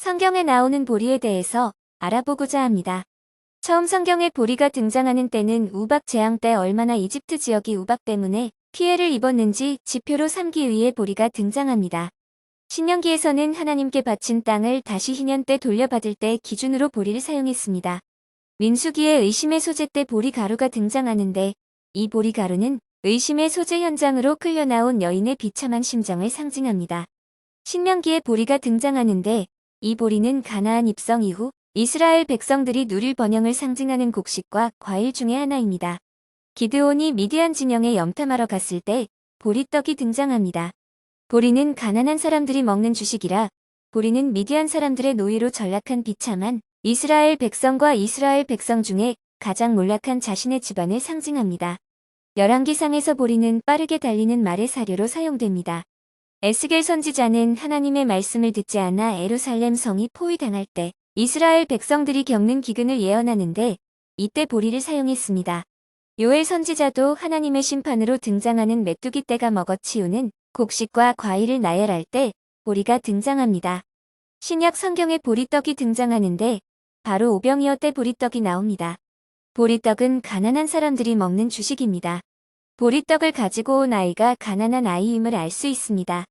성경에 나오는 보리에 대해서 알아보고자 합니다. 처음 성경에 보리가 등장하는 때는 우박 재앙 때 얼마나 이집트 지역이 우박 때문에 피해를 입었는지 지표로 삼기 위해 보리가 등장합니다. 신명기에서는 하나님께 바친 땅을 다시 희년 때 돌려받을 때 기준으로 보리를 사용했습니다. 민수기에 의심의 소재 때 보리 가루가 등장하는데 이 보리 가루는 의심의 소재 현장으로 끌려 나온 여인의 비참한 심정을 상징합니다. 신명기에 보리가 등장하는데 이 보리는 가나안 입성 이후 이스라엘 백성들이 누릴 번영을 상징하는 곡식과 과일 중의 하나입니다. 기드온이 미디안 진영에 염탐하러 갔을 때 보리떡이 등장합니다. 보리는 가난한 사람들이 먹는 주식이라 보리는 미디안 사람들의 노예로 전락한 비참한 이스라엘 백성과 이스라엘 백성 중에 가장 몰락한 자신의 집안을 상징합니다. 열왕기상에서 보리는 빠르게 달리는 말의 사료로 사용됩니다. 에스겔 선지자는 하나님의 말씀을 듣지 않아 에루살렘 성이 포위당할 때 이스라엘 백성들이 겪는 기근을 예언하는데 이때 보리를 사용했습니다. 요엘 선지자도 하나님의 심판으로 등장하는 메뚜기 떼가 먹어치우는 곡식과 과일을 나열할 때 보리가 등장합니다. 신약 성경에 보리떡이 등장하는데 바로 오병이어 때 보리떡이 나옵니다. 보리떡은 가난한 사람들이 먹는 주식입니다. 보리떡을 가지고 온 아이가 가난한 아이임을 알 수 있습니다.